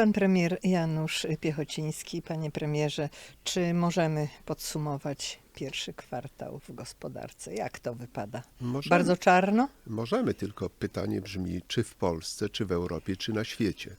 Pan premier Janusz Piechociński. Panie premierze, czy możemy podsumować pierwszy kwartał w gospodarce? Jak to wypada? Możemy, Bardzo czarno? możemy, tylko pytanie brzmi, czy w Polsce, czy w Europie, czy na świecie.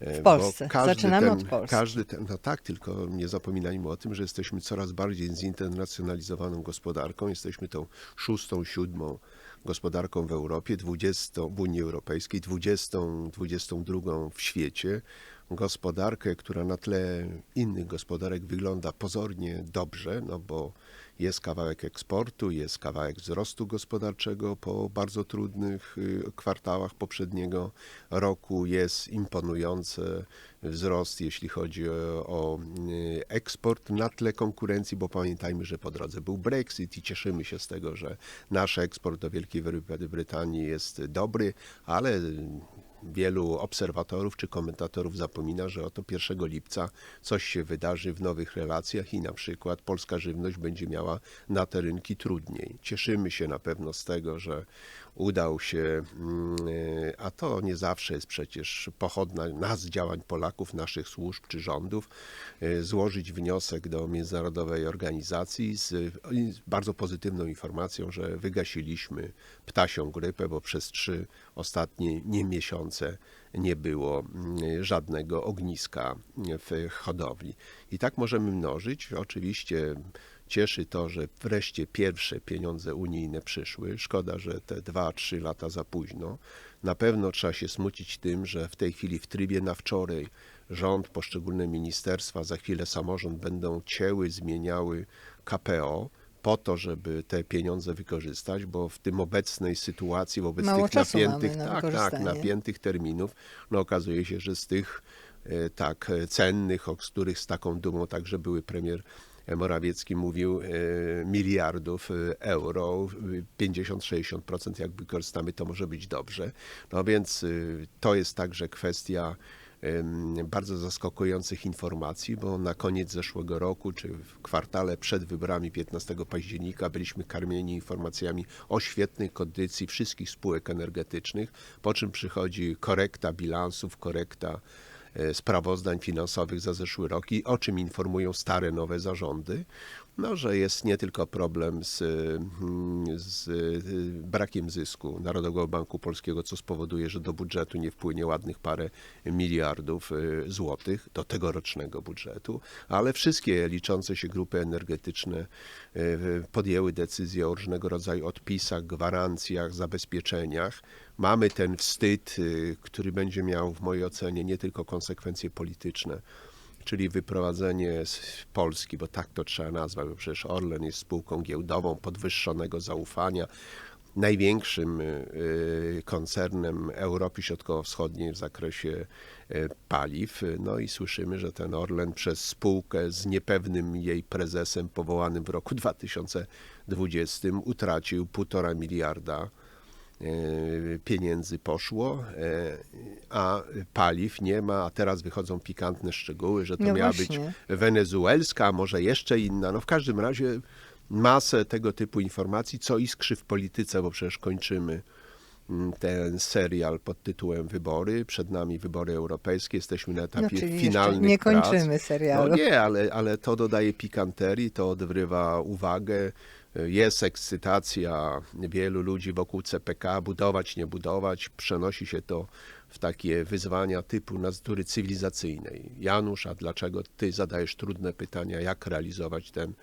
E, W Polsce. Zaczynamy ten, od Polski. Każdy ten, no tak, tylko nie zapominajmy o tym, że jesteśmy coraz bardziej zinternacjonalizowaną gospodarką. Jesteśmy tą szóstą, siódmą gospodarką w Europie, 20 w Unii Europejskiej, 20, 22 w świecie. Gospodarkę, która na tle innych gospodarek wygląda pozornie dobrze, no bo jest kawałek eksportu, jest kawałek wzrostu gospodarczego po bardzo trudnych y, kwartałach poprzedniego roku, jest imponujący wzrost, jeśli chodzi o, y, eksport na tle konkurencji, bo pamiętajmy, że po drodze był Brexit i cieszymy się z tego, że nasz eksport do Wielkiej Bry- Brytanii jest dobry, ale wielu obserwatorów czy komentatorów zapomina, że oto 1 lipca coś się wydarzy w nowych relacjach i na przykład polska żywność będzie miała na te rynki trudniej. Cieszymy się na pewno z tego, że udał się, mm, y, a to nie zawsze jest przecież pochodna nas, działań Polaków, naszych służb czy rządów, y, złożyć wniosek do międzynarodowej organizacji z z bardzo pozytywną informacją, że wygasiliśmy ptasią grypę, bo przez trzy ostatnie nie miesiące nie było mm, żadnego ogniska w hodowli. I tak możemy mnożyć. Oczywiście cieszy to, że wreszcie pierwsze pieniądze unijne przyszły. Szkoda, że te 2-3 lata za późno. Na pewno trzeba się smucić tym, że w tej chwili w trybie na wczoraj rząd, poszczególne ministerstwa, za chwilę samorząd będą cięły, zmieniały KPO po to, żeby te pieniądze wykorzystać, bo w tym obecnej sytuacji, wobec Mało tych napiętych, na tak, tak, napiętych terminów, no okazuje się, że z tych e, tak e, cennych, o których z taką dumą także były premier Morawiecki mówił e, miliardów e, euro, e, 50-60% jak wykorzystamy, to może być dobrze. No więc e, to jest także kwestia bardzo zaskakujących informacji, bo na koniec zeszłego roku, czy w kwartale przed wyborami 15 października byliśmy karmieni informacjami o świetnej kondycji wszystkich spółek energetycznych, po czym przychodzi korekta bilansów, korekta sprawozdań finansowych za zeszły rok i o czym informują stare, nowe zarządy, no, że jest nie tylko problem z, mm, z y, brakiem zysku Narodowego Banku Polskiego, co spowoduje, że do budżetu nie wpłynie ładnych parę miliardów y, złotych, do tegorocznego budżetu, ale wszystkie liczące się grupy energetyczne y, podjęły decyzje o różnego rodzaju odpisach, gwarancjach, zabezpieczeniach. Mamy ten wstyd, który będzie miał w mojej ocenie nie tylko konsekwencje polityczne, czyli wyprowadzenie z Polski, bo tak to trzeba nazwać, bo przecież Orlen jest spółką giełdową podwyższonego zaufania, największym y, y, koncernem Europy Środkowo-Wschodniej w zakresie y, paliw. No i słyszymy, że ten Orlen przez spółkę z niepewnym jej prezesem powołanym w roku 2020 utracił półtora miliarda pieniędzy poszło, e, a paliw nie ma, a teraz wychodzą pikantne szczegóły, że to No miała właśnie. być wenezuelska, a może jeszcze inna. No w każdym razie masę tego typu informacji, co iskrzy w polityce, bo przecież kończymy mm, ten serial pod tytułem Wybory. Przed nami wybory europejskie, jesteśmy na etapie No, finalnych nie prac. kończymy serialu. No nie, ale, ale to dodaje pikanterii, to odwrywa uwagę. Jest ekscytacja wielu ludzi wokół CPK, budować, nie budować. Przenosi się to w takie wyzwania typu natury cywilizacyjnej. Janusz, a dlaczego ty zadajesz trudne pytania, jak realizować ten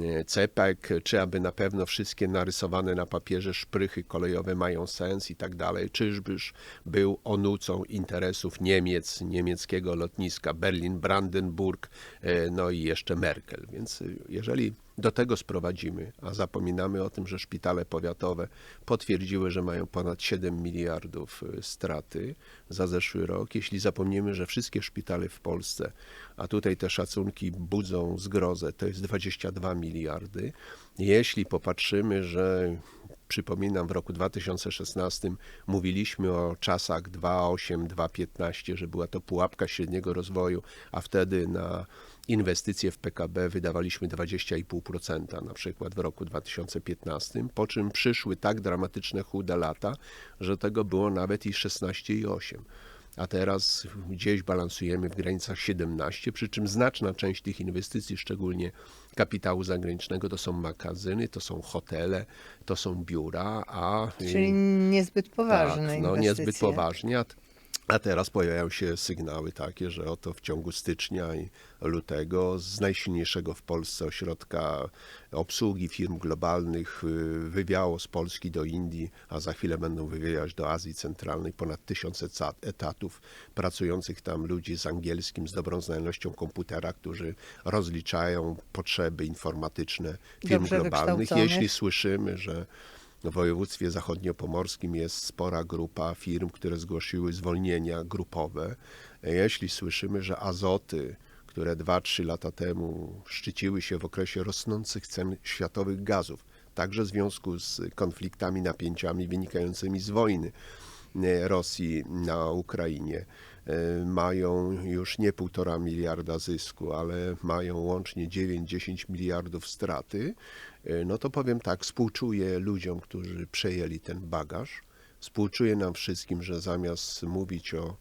e, CPK, czy aby na pewno wszystkie narysowane na papierze szprychy kolejowe mają sens i tak dalej. Czyżbyś był onucą interesów Niemiec, niemieckiego lotniska Berlin-Brandenburg, e, no i jeszcze Merkel. Więc y, jeżeli do tego sprowadzimy, a zapominamy o tym, że szpitale powiatowe potwierdziły, że mają ponad 7 miliardów y, straty za zeszły rok. Jeśli zapomnimy, że wszystkie szpitale w Polsce, a tutaj te szacunki budzą zgrozę, to jest 22 miliardy. Jeśli popatrzymy, że przypominam, w roku 2016 mówiliśmy o czasach 2,8, 2,15, że była to pułapka średniego rozwoju, a wtedy na inwestycje w PKB wydawaliśmy 20,5% na przykład w roku 2015, po czym przyszły tak dramatyczne chude lata, że tego było nawet i 16,8. A teraz gdzieś balansujemy w granicach 17, przy czym znaczna część tych inwestycji, szczególnie kapitału zagranicznego, to są magazyny, to są hotele, to są biura, a Czyli niezbyt poważne tak, no inwestycje. niezbyt poważnie. A, teraz pojawiają się sygnały takie, że oto w ciągu stycznia i lutego z najsilniejszego w Polsce ośrodka obsługi firm globalnych y, wywiało z Polski do Indii, a za chwilę będą wywijać do Azji Centralnej ponad tysiące etatów pracujących tam ludzi z angielskim, z dobrą znajomością komputera, którzy rozliczają potrzeby informatyczne firm Dobrze globalnych. Jeśli słyszymy, że w województwie zachodniopomorskim jest spora grupa firm, które zgłosiły zwolnienia grupowe. Jeśli słyszymy, że azoty, które 2-3 lata temu szczyciły się w okresie rosnących cen światowych gazów, także w związku z konfliktami, napięciami wynikającymi z wojny e, Rosji na Ukrainie, e, mają już nie półtora miliarda zysku, ale mają łącznie 9-10 miliardów straty, no to powiem tak, współczuję ludziom, którzy przejęli ten bagaż. Współczuję nam wszystkim, że zamiast mówić o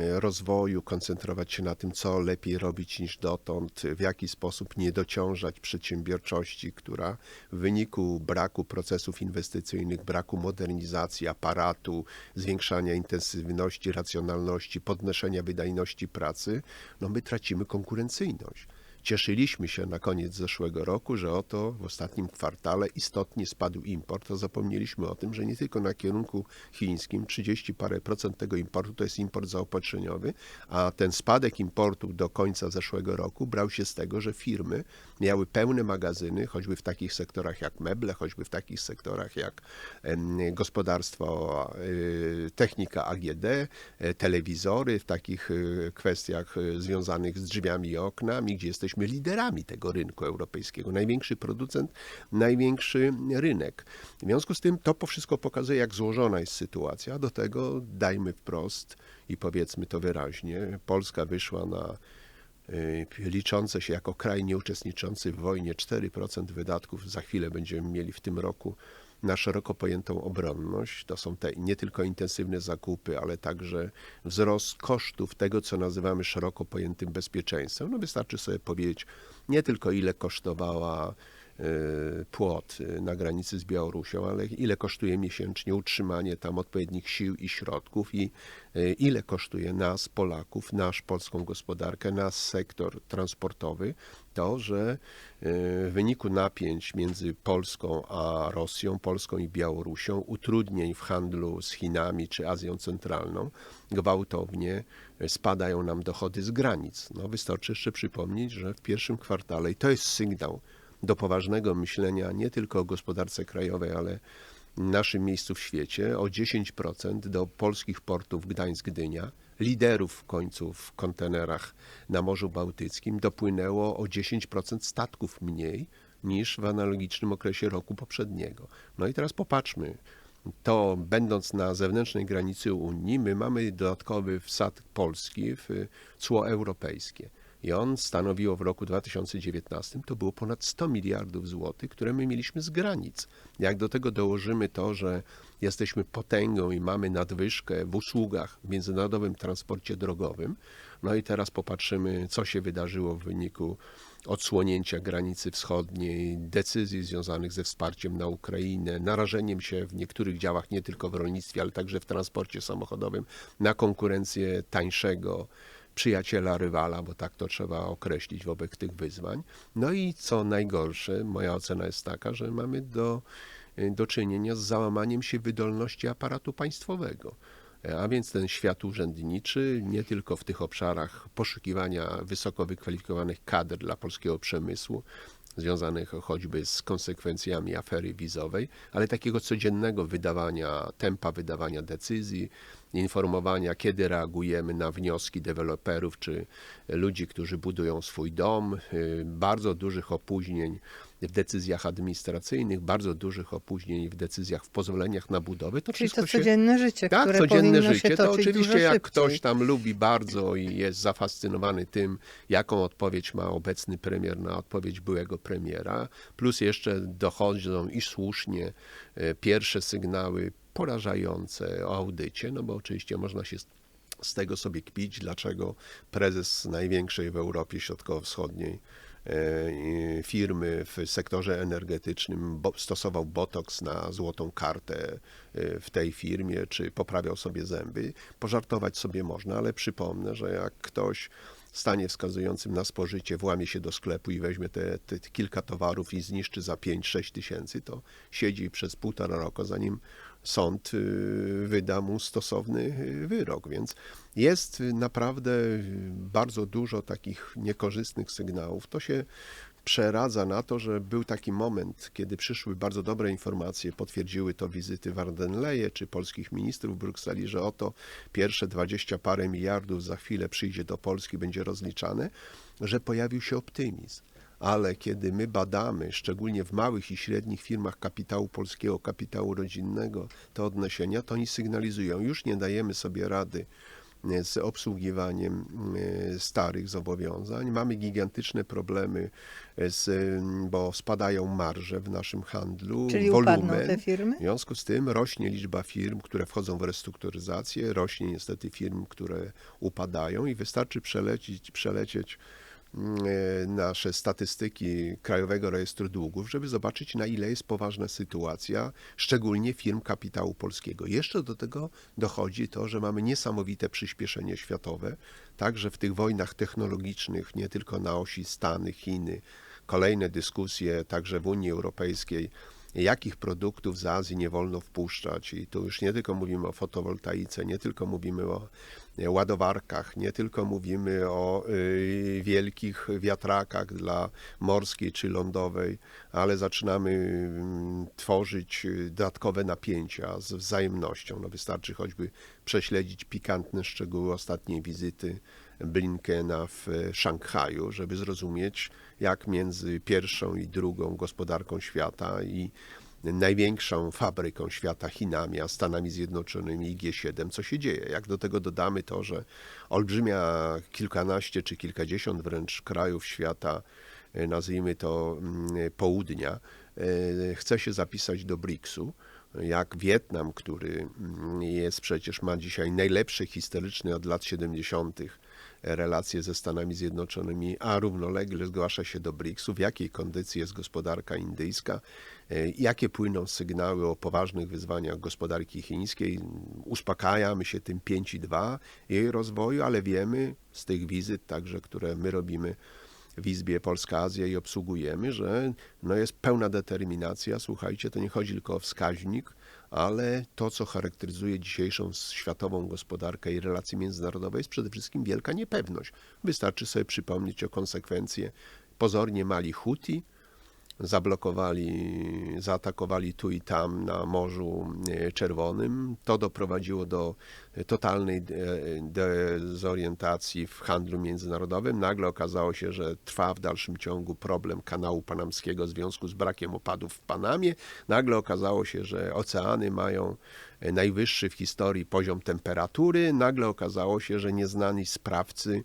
e, rozwoju, koncentrować się na tym, co lepiej robić niż dotąd, w jaki sposób nie dociążać przedsiębiorczości, która w wyniku braku procesów inwestycyjnych, braku modernizacji aparatu, zwiększania intensywności, racjonalności, podnoszenia wydajności pracy, no my tracimy konkurencyjność. Cieszyliśmy się na koniec zeszłego roku, że oto w ostatnim kwartale istotnie spadł import, a zapomnieliśmy o tym, że nie tylko na kierunku chińskim 30 parę procent tego importu to jest import zaopatrzeniowy, a ten spadek importu do końca zeszłego roku brał się z tego, że firmy miały pełne magazyny, choćby w takich sektorach jak meble, choćby w takich sektorach jak gospodarstwo, y, technika AGD, e, telewizory, w takich y, kwestiach y, związanych z drzwiami i oknami, gdzie jesteśmy liderami tego rynku europejskiego. Największy producent, największy rynek. W związku z tym to wszystko pokazuje, jak złożona jest sytuacja. Do tego dajmy wprost i powiedzmy to wyraźnie, Polska wyszła na y, liczące się jako kraj nieuczestniczący w wojnie 4% wydatków. Za chwilę będziemy mieli w tym roku na szeroko pojętą obronność. To są te nie tylko intensywne zakupy, ale także wzrost kosztów tego, co nazywamy szeroko pojętym bezpieczeństwem. No wystarczy sobie powiedzieć nie tylko ile kosztowała y, płot y, na granicy z Białorusią, ale ile kosztuje miesięcznie utrzymanie tam odpowiednich sił i środków i y, ile kosztuje nas, Polaków, nasz polską gospodarkę, nasz sektor transportowy, to, że y, w wyniku napięć między Polską a Rosją, Polską i Białorusią, utrudnień w handlu z Chinami czy Azją Centralną, gwałtownie spadają nam dochody z granic. No, wystarczy jeszcze przypomnieć, że w pierwszym kwartale, i to jest sygnał do poważnego myślenia nie tylko o gospodarce krajowej, ale naszym miejscu w świecie, o 10% do polskich portów Gdańsk-Gdynia, liderów w końcu w kontenerach na Morzu Bałtyckim, dopłynęło o 10% statków mniej niż w analogicznym okresie roku poprzedniego. No i teraz popatrzmy, to będąc na zewnętrznej granicy Unii, my mamy dodatkowy wsad Polski w cło europejskie. I on stanowiło w roku 2019, to było ponad 100 miliardów złotych, które my mieliśmy z granic. Jak do tego dołożymy to, że jesteśmy potęgą i mamy nadwyżkę w usługach w międzynarodowym transporcie drogowym, no i teraz popatrzymy, co się wydarzyło w wyniku odsłonięcia granicy wschodniej, decyzji związanych ze wsparciem na Ukrainę, narażeniem się w niektórych działach, nie tylko w rolnictwie, ale także w transporcie samochodowym, na konkurencję tańszego przyjaciela, rywala, bo tak to trzeba określić wobec tych wyzwań. No i co najgorsze, moja ocena jest taka, że mamy do, do czynienia z załamaniem się wydolności aparatu państwowego. A więc ten świat urzędniczy, nie tylko w tych obszarach poszukiwania wysoko wykwalifikowanych kadr dla polskiego przemysłu, związanych choćby z konsekwencjami afery wizowej, ale takiego codziennego wydawania, tempa wydawania decyzji, informowania, kiedy reagujemy na wnioski deweloperów czy ludzi, którzy budują swój dom, y, bardzo dużych opóźnień w decyzjach administracyjnych, bardzo dużych opóźnień w decyzjach w pozwoleniach na budowę. To Czyli wszystko to się codzienne życie, tak, które codzienne życie. się To oczywiście jak szybciej. ktoś tam lubi bardzo i jest zafascynowany tym, jaką odpowiedź ma obecny premier na odpowiedź byłego premiera, plus jeszcze dochodzą i słusznie e, pierwsze sygnały porażające o audycie, no bo oczywiście można się z tego sobie kpić, dlaczego prezes największej w Europie Środkowo-Wschodniej firmy w sektorze energetycznym stosował botoks na złotą kartę e, w tej firmie, czy poprawiał sobie zęby. Pożartować sobie można, ale przypomnę, że jak ktoś stanie wskazującym na spożycie włamie się do sklepu i weźmie te, te kilka towarów i zniszczy za 5-6 tysięcy, to siedzi przez półtora roku, zanim sąd y, wyda mu stosowny y, wyrok. Więc jest naprawdę bardzo dużo takich niekorzystnych sygnałów. To się przeradza na to, że był taki moment, kiedy przyszły bardzo dobre informacje, potwierdziły to wizyty Wardenleje czy polskich ministrów w Brukseli, że oto pierwsze 20 parę miliardów za chwilę przyjdzie do Polski, będzie rozliczane, że pojawił się optymizm. Ale kiedy my badamy, szczególnie w małych i średnich firmach kapitału polskiego, kapitału rodzinnego, te odniesienia, to oni sygnalizują, już nie dajemy sobie rady e, z obsługiwaniem e, starych zobowiązań. Mamy gigantyczne problemy, e, z, bo spadają marże w naszym handlu, Czyli wolumen. te firmy? W związku z tym rośnie liczba firm, które wchodzą w restrukturyzację, rośnie niestety firm, które upadają i wystarczy przelecieć, przelecieć nasze statystyki Krajowego Rejestru Długów, żeby zobaczyć, na ile jest poważna sytuacja, szczególnie firm kapitału polskiego. Jeszcze do tego dochodzi to, że mamy niesamowite przyspieszenie światowe, także w tych wojnach technologicznych, nie tylko na osi Stany, Chiny, kolejne dyskusje także w Unii Europejskiej, jakich produktów z Azji nie wolno wpuszczać. I tu już nie tylko mówimy o fotowoltaice, nie tylko mówimy o e, ładowarkach, nie tylko mówimy o y, wielkich wiatrakach dla morskiej czy lądowej, ale zaczynamy mm, tworzyć y, dodatkowe napięcia z wzajemnością. No wystarczy choćby prześledzić pikantne szczegóły ostatniej wizyty Blinkena w e, Szanghaju, żeby zrozumieć, jak między pierwszą i drugą gospodarką świata i największą fabryką świata Chinami, a Stanami Zjednoczonymi i G7, co się dzieje. Jak do tego dodamy to, że olbrzymia kilkanaście czy kilkadziesiąt wręcz krajów świata, e, nazwijmy to mm, południa, e, chce się zapisać do BRICS-u, jak Wietnam, który mm, jest przecież ma dzisiaj najlepsze historyczne od lat 70. relacje ze Stanami Zjednoczonymi, a równolegle zgłasza się do BRICS-u, w jakiej kondycji jest gospodarka indyjska, e, jakie płyną sygnały o poważnych wyzwaniach gospodarki chińskiej. Uspokajamy się tym 5,2 jej rozwoju, ale wiemy z tych wizyt, także które my robimy w Izbie Polska Azja i obsługujemy, że no jest pełna determinacja. Słuchajcie, to nie chodzi tylko o wskaźnik, ale to, co charakteryzuje dzisiejszą światową gospodarkę i relacje międzynarodowe, jest przede wszystkim wielka niepewność. Wystarczy sobie przypomnieć o konsekwencje pozornie mali Huti, zablokowali, zaatakowali tu i tam na Morzu e, Czerwonym. To doprowadziło do totalnej de- dezorientacji w handlu międzynarodowym. Nagle okazało się, że trwa w dalszym ciągu problem kanału panamskiego w związku z brakiem opadów w Panamie. Nagle okazało się, że oceany mają e, najwyższy w historii poziom temperatury. Nagle okazało się, że nieznani sprawcy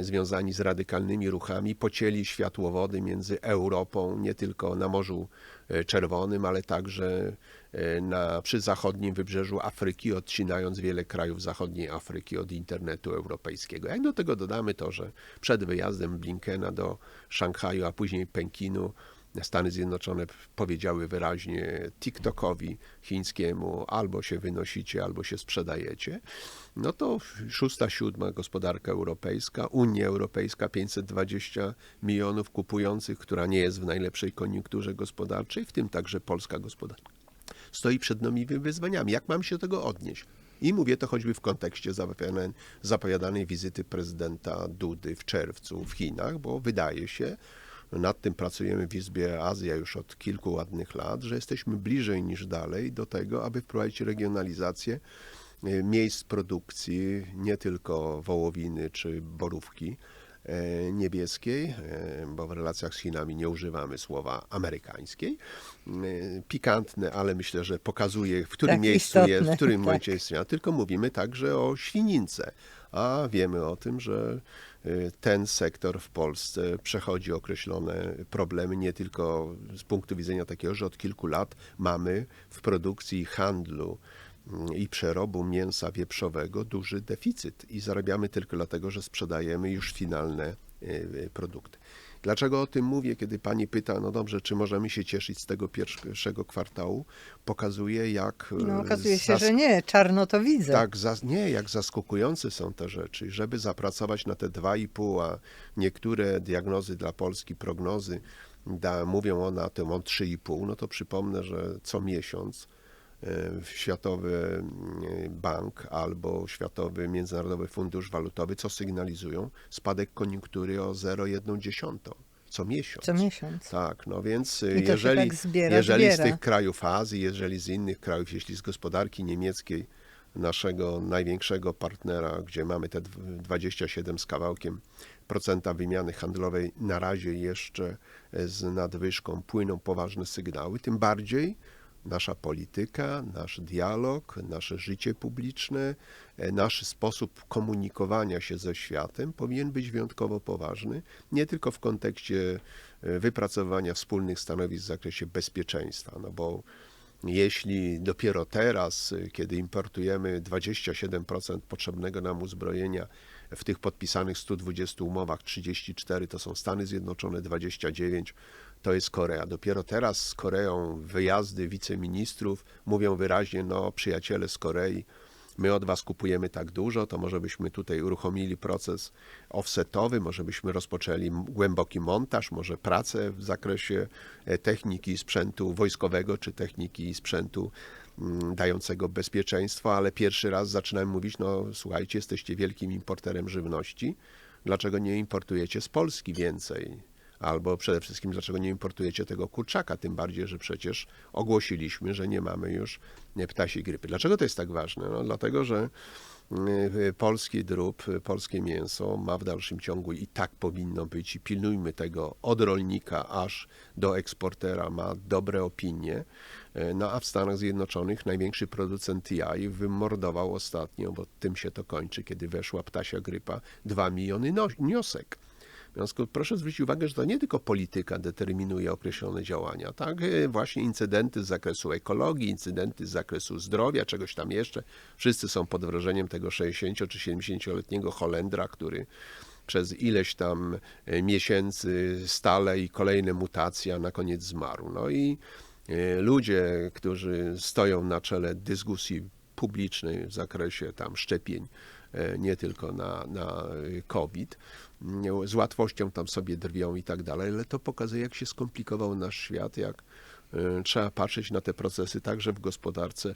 związani z radykalnymi ruchami pocięli światłowody między Europą, nie tylko na Morzu e, Czerwonym, ale także e, na, przy zachodnim wybrzeżu Afryki, odcinając wiele krajów zachodniej Afryki od internetu europejskiego. Jak do tego dodamy to, że przed wyjazdem Blinkena do Szanghaju, a później Pekinu, Stany Zjednoczone powiedziały wyraźnie TikTokowi chińskiemu albo się wynosicie, albo się sprzedajecie, no to szósta, siódma gospodarka europejska, Unia Europejska 520 milionów kupujących, która nie jest w najlepszej koniunkturze gospodarczej, w tym także polska gospodarka, stoi przed nowymi wyzwaniami. Jak mam się do tego odnieść? I mówię to choćby w kontekście zapowiadanej, wizyty prezydenta Dudy w czerwcu w Chinach, bo wydaje się, nad tym pracujemy w Izbie Azja już od kilku ładnych lat, że jesteśmy bliżej niż dalej do tego, aby wprowadzić regionalizację e, miejsc produkcji, nie tylko wołowiny czy borówki e, niebieskiej, e, bo w relacjach z Chinami nie używamy słowa amerykańskiej. Pikantne, ale myślę, że pokazuje, w którym Tak, miejscu jest, w istotne, którym tak. momencie jest. Tylko mówimy także o świnince, a wiemy o tym, że ten sektor w Polsce przechodzi określone problemy, nie tylko z punktu widzenia takiego, że od kilku lat mamy w produkcji handlu mm, i przerobu mięsa wieprzowego duży deficyt i zarabiamy tylko dlatego, że sprzedajemy już finalne y, y, produkty. Dlaczego o tym mówię, kiedy pani pyta, no dobrze, czy możemy się cieszyć z tego pierwszego kwartału? Pokazuje, jak. No, e, okazuje się, że nie, czarno to widzę. tak, nie, jak zaskukujące są te rzeczy. Żeby zapracować na te 2,5, a niektóre diagnozy dla Polski, prognozy da, mówią o na tym o 3,5, no to przypomnę, że co miesiąc Światowy mm, Bank albo Światowy Międzynarodowy Fundusz Walutowy co sygnalizują? Spadek koniunktury o 0,1 co miesiąc. Co miesiąc. Tak, no więc y, jeżeli, tak zbiera, jeżeli z zbiera. tych krajów Azji, jeżeli z innych krajów, jeśli z gospodarki niemieckiej, naszego największego partnera, gdzie mamy te dw- 27 z kawałkiem procenta wymiany handlowej, na razie jeszcze z nadwyżką płyną poważne sygnały, tym bardziej nasza polityka, nasz dialog, nasze życie publiczne, e, nasz sposób komunikowania się ze światem powinien być wyjątkowo poważny, nie tylko w kontekście e, wypracowania wspólnych stanowisk w zakresie bezpieczeństwa, no bo jeśli dopiero teraz, y, kiedy importujemy 27% potrzebnego nam uzbrojenia, w tych podpisanych 120 umowach 34 to są Stany Zjednoczone, 29 to jest Korea. Dopiero teraz z Koreą wyjazdy wiceministrów mówią wyraźnie, no przyjaciele z Korei, my od was kupujemy tak dużo, to może byśmy tutaj uruchomili proces offsetowy, może byśmy rozpoczęli głęboki montaż, może pracę w zakresie e, techniki i sprzętu wojskowego, czy techniki i sprzętu mm, dającego bezpieczeństwo, ale pierwszy raz zaczynałem mówić, no słuchajcie, jesteście wielkim importerem żywności, dlaczego nie importujecie z Polski więcej? Albo przede wszystkim, dlaczego nie importujecie tego kurczaka? Tym bardziej, że przecież ogłosiliśmy, że nie mamy już ptasiej grypy. Dlaczego to jest tak ważne? No, dlatego, że y, polski drób, y, polskie mięso ma w dalszym ciągu i tak powinno być i pilnujmy tego od rolnika aż do eksportera ma dobre opinie. No a w Stanach Zjednoczonych największy producent TI wymordował ostatnio, bo tym się to kończy, kiedy weszła ptasia grypa, 2 miliony no, niosek. W związku proszę zwrócić uwagę, że to nie tylko polityka determinuje określone działania, tak? E, Właśnie incydenty z zakresu ekologii, incydenty z zakresu zdrowia, czegoś tam jeszcze. Wszyscy są pod wrażeniem tego 60 czy 70-letniego Holendra, który przez ileś tam e, miesięcy stale i kolejne mutacje, a na koniec zmarł. No i e, ludzie, którzy stoją na czele dyskusji publicznej w zakresie tam szczepień, nie tylko na, na e, COVID, z łatwością tam sobie drwią i tak dalej, ale to pokazuje, jak się skomplikował nasz świat, jak e, trzeba patrzeć na te procesy także w gospodarce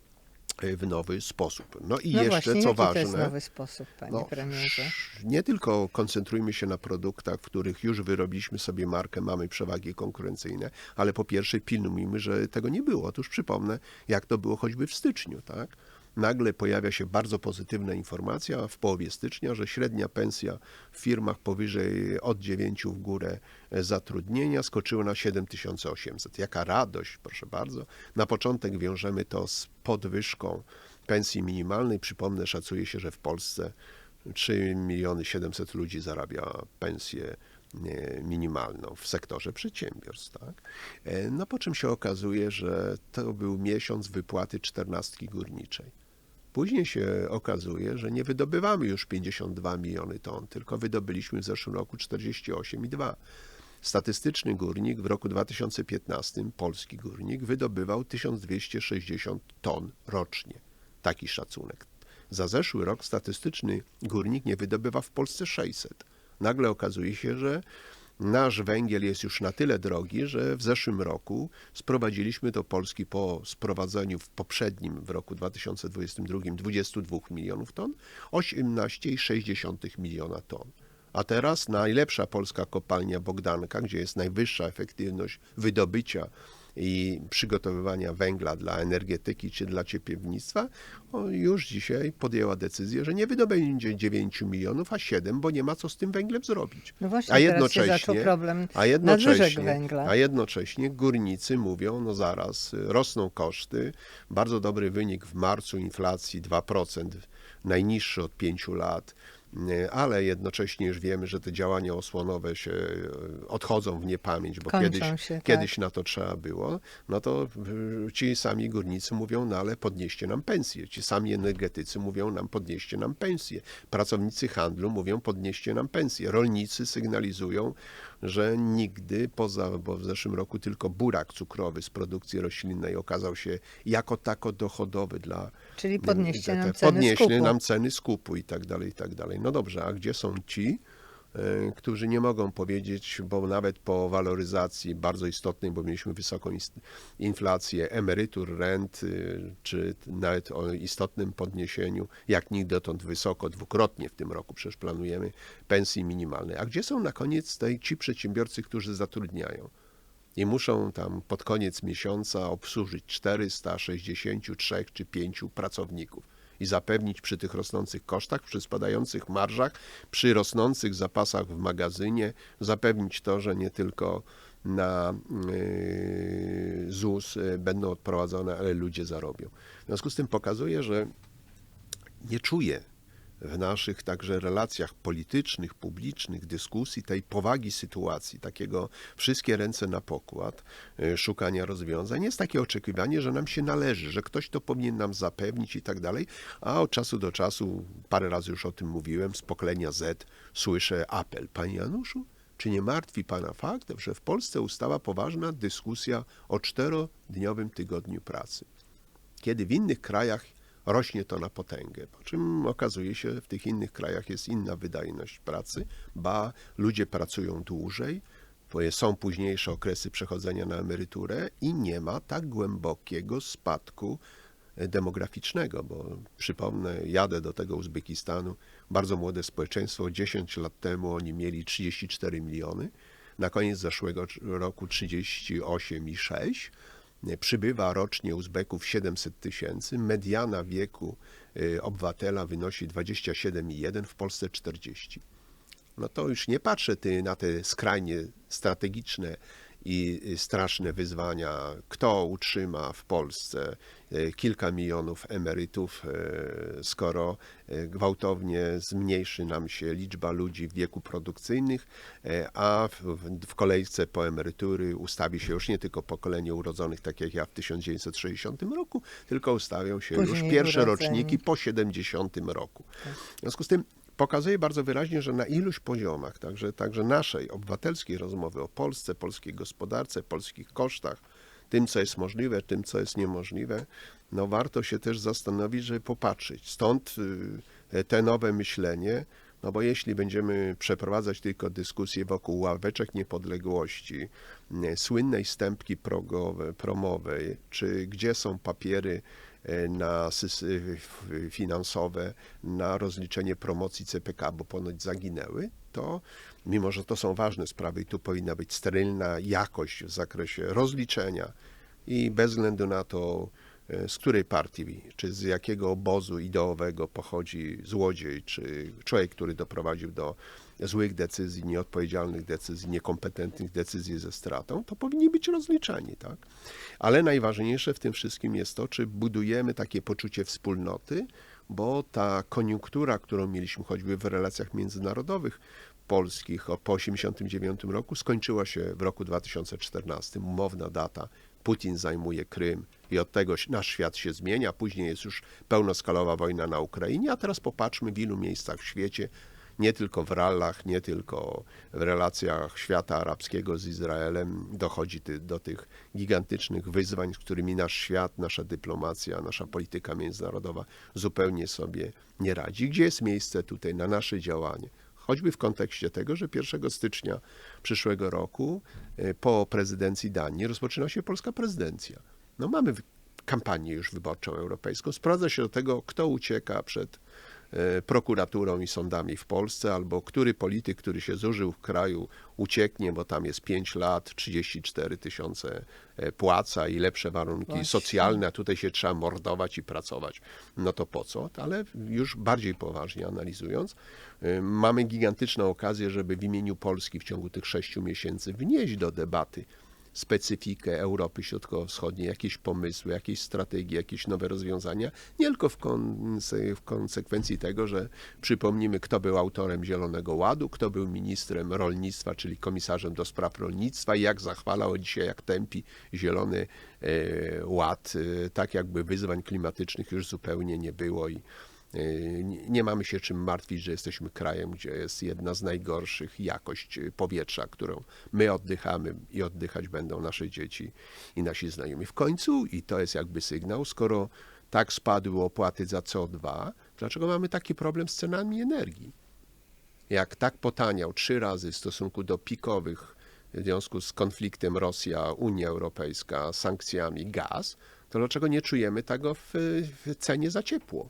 e, w nowy sposób. No i No jeszcze, właśnie, co ważne, to jest nowy sposób, panie no, premierze? nie tylko koncentrujmy się na produktach, w których już wyrobiliśmy sobie markę, mamy przewagi konkurencyjne, ale po pierwsze pilnujmy, że tego nie było. Otóż przypomnę, jak to było choćby w styczniu, tak? Nagle pojawia się bardzo pozytywna informacja w połowie stycznia, że średnia pensja w firmach powyżej od 9 w górę e, zatrudnienia skoczyła na 7800. Jaka radość, proszę bardzo. Na początek wiążemy to z podwyżką pensji minimalnej. Przypomnę, szacuje się, że w Polsce 3 miliony 700 ludzi zarabia pensję e, minimalną w sektorze przedsiębiorstw. Tak? E, No po czym się okazuje, że to był miesiąc wypłaty czternastki górniczej. Później się okazuje, że nie wydobywamy już 52 miliony ton, tylko wydobyliśmy w zeszłym roku 48,2. Statystyczny górnik w roku 2015, polski górnik, wydobywał 1260 ton rocznie. Taki szacunek. Za zeszły rok statystyczny górnik nie wydobywa w Polsce 600. Nagle okazuje się, że nasz węgiel jest już na tyle drogi, że w zeszłym roku sprowadziliśmy do Polski po sprowadzeniu w poprzednim, w roku 2022, 22 milionów ton, 18,6 miliona ton. A teraz najlepsza polska kopalnia Bogdanka, gdzie jest najwyższa efektywność wydobycia i przygotowywania węgla dla energetyki czy dla ciepłownictwa, już dzisiaj podjęła decyzję, że nie wydobędzie 9 milionów, a 7, bo nie ma co z tym węglem zrobić. No właśnie, a jednocześnie, problem a jednocześnie, węgla. a jednocześnie górnicy mówią, no zaraz, rosną koszty, bardzo dobry wynik w marcu inflacji 2%, najniższy od 5 lat. E, ale jednocześnie już wiemy, że te działania osłonowe się e, odchodzą w niepamięć, bo Kończą kiedyś, się, tak. kiedyś na to trzeba było, no to y, ci sami górnicy mówią, no ale podnieście nam pensje. Ci sami energetycy mówią nam, podnieście nam pensje. Pracownicy handlu mówią, podnieście nam pensje. Rolnicy sygnalizują, że nigdy poza, bo w zeszłym roku tylko burak cukrowy z produkcji roślinnej okazał się jako tako dochodowy dla Czyli podnieście te- nam ceny podnieśli skupu. nam ceny skupu i tak dalej, i tak dalej. No dobrze, a gdzie są ci, którzy nie mogą powiedzieć, bo nawet po waloryzacji bardzo istotnej, bo mieliśmy wysoką inflację emerytur, rent, y, czy nawet o istotnym podniesieniu, jak nigdy dotąd wysoko, dwukrotnie w tym roku przecież planujemy pensji minimalnej. A gdzie są na koniec tej, ci przedsiębiorcy, którzy zatrudniają? i muszą tam pod koniec miesiąca obsłużyć 463 czy 5 pracowników i zapewnić przy tych rosnących kosztach, przy spadających marżach, przy rosnących zapasach w magazynie, zapewnić to, że nie tylko na yy, ZUS yy, będą odprowadzone, ale ludzie zarobią. W związku z tym pokazuje, że nie czuję w naszych także relacjach politycznych, publicznych, dyskusji tej powagi sytuacji, takiego wszystkie ręce na pokład, y, szukania rozwiązań. Jest takie oczekiwanie, że nam się należy, że ktoś to powinien nam zapewnić i tak dalej, a od czasu do czasu, parę razy już o tym mówiłem, z pokolenia Z słyszę apel. Panie Januszu, czy nie martwi Pana fakt, że w Polsce ustała poważna dyskusja o czterodniowym tygodniu pracy? kiedy w innych krajach rośnie to na potęgę. Po czym okazuje się, w tych innych krajach jest inna wydajność pracy, ba ludzie pracują dłużej, są późniejsze okresy przechodzenia na emeryturę i nie ma tak głębokiego spadku e, demograficznego, bo przypomnę, jadę do tego Uzbekistanu, bardzo młode społeczeństwo, 10 lat temu oni mieli 34 miliony, na koniec zeszłego roku 38,6 Przybywa rocznie Uzbeków 700 tysięcy, mediana wieku y, obywatela wynosi 27,1, w Polsce 40. No to już nie patrzę ty na te skrajnie strategiczne i straszne wyzwania, kto utrzyma w Polsce y, kilka milionów emerytów, y, skoro y, gwałtownie zmniejszy nam się liczba ludzi w wieku produkcyjnych, a w, kolejce po emerytury ustawi się już nie tylko pokolenie urodzonych, tak jak ja w 1960 roku, tylko ustawią się już Później pierwsze urodzeni. roczniki po 70 roku. W związku z tym pokazuje bardzo wyraźnie, że na iluś poziomach, także, także naszej obywatelskiej rozmowy o Polsce, polskiej gospodarce, polskich kosztach, tym, co jest możliwe, tym, co jest niemożliwe, no warto się też zastanowić, żeby popatrzeć. Stąd y, te nowe myślenie, no bo jeśli będziemy przeprowadzać tylko dyskusje wokół ławeczek niepodległości, y, słynnej stępki progowe, promowej, czy gdzie są papiery na finansowe na rozliczenie promocji CPK, bo ponoć zaginęły, to mimo, że to są ważne sprawy i tu powinna być sterylna jakość w zakresie rozliczenia i bez względu na to, z której partii, czy z jakiego obozu ideowego pochodzi złodziej, czy człowiek, który doprowadził do złych decyzji, nieodpowiedzialnych decyzji, niekompetentnych decyzji ze stratą, to powinni być rozliczani, tak? Ale najważniejsze w tym wszystkim jest to, czy budujemy takie poczucie wspólnoty, bo ta koniunktura, którą mieliśmy choćby w relacjach międzynarodowych polskich po 1989 roku, skończyła się w roku 2014. Umowna data. Putin zajmuje Krym i od tego nasz świat się zmienia. Później jest już pełnoskalowa wojna na Ukrainie, a teraz popatrzmy w ilu miejscach w świecie nie tylko w rallach, nie tylko w relacjach świata arabskiego z Izraelem dochodzi ty, do tych gigantycznych wyzwań, z którymi nasz świat, nasza dyplomacja, nasza polityka międzynarodowa zupełnie sobie nie radzi. Gdzie jest miejsce tutaj na nasze działanie? Choćby w kontekście tego, że 1 stycznia przyszłego roku e, po prezydencji Danii rozpoczyna się polska prezydencja. No mamy kampanię już wyborczą europejską. Sprawdza się do tego, kto ucieka przed prokuraturą i sądami w Polsce, albo który polityk, który się zużył w kraju, ucieknie, bo tam jest 5 lat, 34 tysiące e, płaca i lepsze warunki Właśnie. socjalne, a tutaj się trzeba mordować i pracować. No to po co? Ale już bardziej poważnie analizując, y, mamy gigantyczną okazję, żeby w imieniu Polski w ciągu tych sześciu miesięcy wnieść do debaty specyfikę Europy Środkowo-Wschodniej, jakieś pomysły, jakieś strategie, jakieś nowe rozwiązania, nie tylko w, konse- w konsekwencji tego, że przypomnimy, kto był autorem Zielonego Ładu, kto był ministrem rolnictwa, czyli komisarzem do spraw rolnictwa i jak zachwalał dzisiaj, jak tępi Zielony e, Ład, e, tak jakby wyzwań klimatycznych już zupełnie nie było i nie mamy się czym martwić, że jesteśmy krajem, gdzie jest jedna z najgorszych jakość e, powietrza, którą my oddychamy i oddychać będą nasze dzieci i nasi znajomi. W końcu, i to jest jakby sygnał, skoro tak spadły opłaty za CO2, dlaczego mamy taki problem z cenami energii? Jak tak potaniał trzy razy w stosunku do pikowych w związku z konfliktem Rosja-Unia Europejska, sankcjami gaz, to dlaczego nie czujemy tego w, w cenie za ciepło?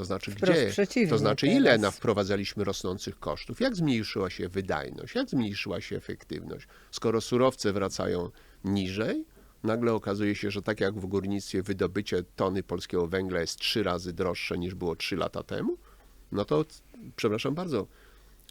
To znaczy, Wprost gdzie? To znaczy, ile teraz. na wprowadzaliśmy rosnących kosztów? Jak zmniejszyła się wydajność? Jak zmniejszyła się efektywność? Skoro surowce wracają niżej, nagle okazuje się, że tak jak w górnictwie wydobycie tony polskiego węgla jest trzy razy droższe niż było trzy lata temu, no to przepraszam bardzo,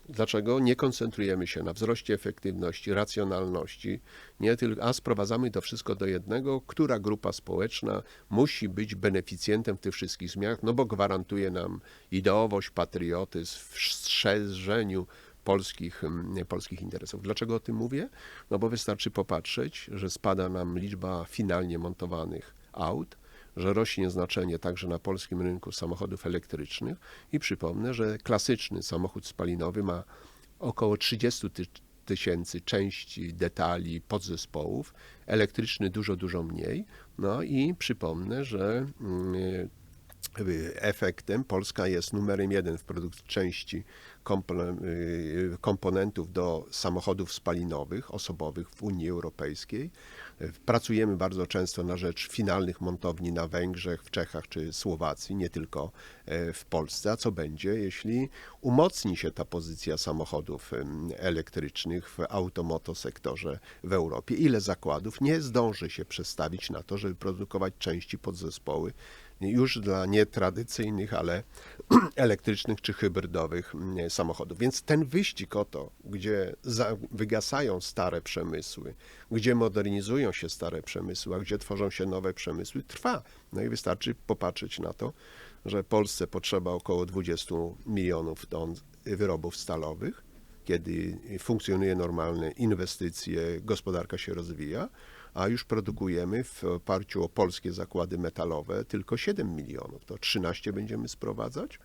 Dlaczego nie koncentrujemy się na wzroście efektywności, racjonalności, nie tylko, a sprowadzamy to wszystko do jednego, która grupa społeczna musi być beneficjentem tych wszystkich zmian, no bo gwarantuje nam ideowość, patriotyzm w strzeżeniu polskich, mm, polskich interesów. Dlaczego o tym mówię? No bo wystarczy popatrzeć, że spada nam liczba finalnie montowanych aut, że rośnie znaczenie także na polskim rynku samochodów elektrycznych i przypomnę, że klasyczny samochód spalinowy ma około 30 ty- tysięcy części, detali, podzespołów, elektryczny dużo, dużo mniej. No i przypomnę, że mm, efektem Polska jest numerem jeden w produkcji części y, komponentów do samochodów spalinowych, osobowych w Unii Europejskiej. Pracujemy bardzo często na rzecz finalnych montowni na Węgrzech, w Czechach czy Słowacji, nie tylko e, w Polsce. A co będzie, jeśli umocni się ta pozycja samochodów elektrycznych w automotosektorze w Europie? Ile zakładów nie zdąży się przestawić na to, żeby produkować części podzespoły już dla nietradycyjnych, ale elektrycznych czy hybrydowych samochodów. Więc ten wyścig o to, gdzie wygasają stare przemysły, gdzie modernizują się stare przemysły, a gdzie tworzą się nowe przemysły, trwa. No i wystarczy popatrzeć na to, że Polsce potrzeba około 20 milionów ton wyrobów stalowych, kiedy funkcjonuje normalne inwestycje, gospodarka się rozwija, a już produkujemy w oparciu o polskie zakłady metalowe tylko 7 milionów. To 13 będziemy sprowadzać?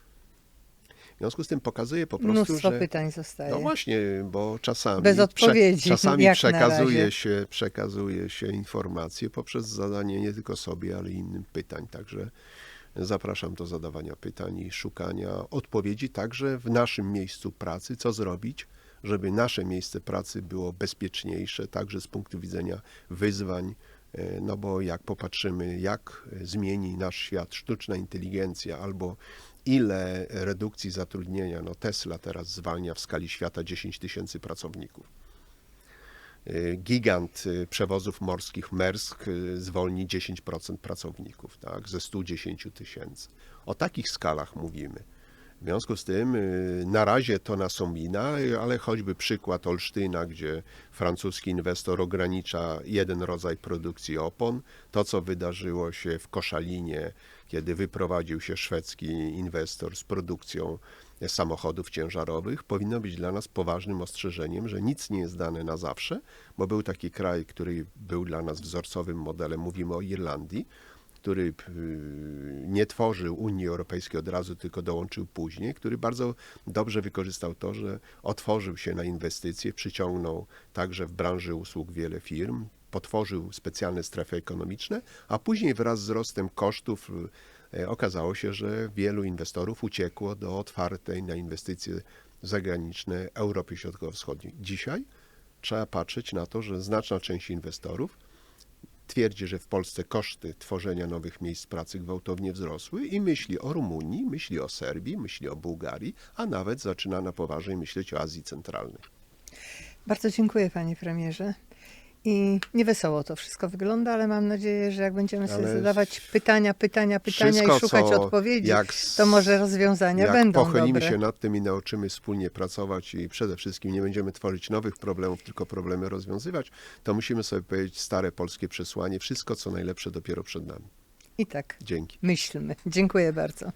W związku z tym pokazuje po prostu, Mnóstwo że... pytań zostaje. No właśnie, bo czasami, Bez odpowiedzi, czasami jak na przekazuje się, przekazuje się informacje poprzez zadanie nie tylko sobie, ale innym pytań. Także zapraszam do zadawania pytań i szukania odpowiedzi także w naszym miejscu pracy, co zrobić, żeby nasze miejsce pracy było bezpieczniejsze, także z punktu widzenia wyzwań. E, No bo jak popatrzymy, jak zmieni nasz świat sztuczna inteligencja albo ile redukcji zatrudnienia, no Tesla teraz zwalnia w skali świata 10 tysięcy pracowników. Y, Gigant y, przewozów morskich Maersk y, zwolni 10% pracowników, tak, ze 110 tysięcy. O takich skalach mówimy. W związku z tym y, na razie to nas omina, y, ale choćby przykład Olsztyna, gdzie francuski inwestor ogranicza jeden rodzaj produkcji opon, to co wydarzyło się w Koszalinie, kiedy wyprowadził się szwedzki inwestor z produkcją samochodów ciężarowych, powinno być dla nas poważnym ostrzeżeniem, że nic nie jest dane na zawsze, bo był taki kraj, który był dla nas wzorcowym modelem, mówimy o Irlandii, który y, nie tworzył Unii Europejskiej od razu, tylko dołączył później, który bardzo dobrze wykorzystał to, że otworzył się na inwestycje, przyciągnął także w branży usług wiele firm, potworzył specjalne strefy ekonomiczne, a później wraz z wzrostem kosztów y, okazało się, że wielu inwestorów uciekło do otwartej na inwestycje zagraniczne Europy Środkowo-Wschodniej. Dzisiaj trzeba patrzeć na to, że znaczna część inwestorów twierdzi, że w Polsce koszty tworzenia nowych miejsc pracy gwałtownie wzrosły i myśli o Rumunii, myśli o Serbii, myśli o Bułgarii, a nawet zaczyna na poważnie myśleć o Azji Centralnej. Bardzo dziękuję panie premierze. I niewesoło to wszystko wygląda, ale mam nadzieję, że jak będziemy sobie Ale zadawać pytania, pytania, pytania Wszystko, i szukać co- odpowiedzi, jak to może rozwiązania Jak będą pochylimy dobre. się nad tym i nauczymy wspólnie pracować i przede wszystkim nie będziemy tworzyć nowych problemów, tylko problemy rozwiązywać, to musimy sobie powiedzieć stare polskie przesłanie, wszystko co najlepsze dopiero przed nami. I tak Dzięki. myślmy. Dziękuję bardzo.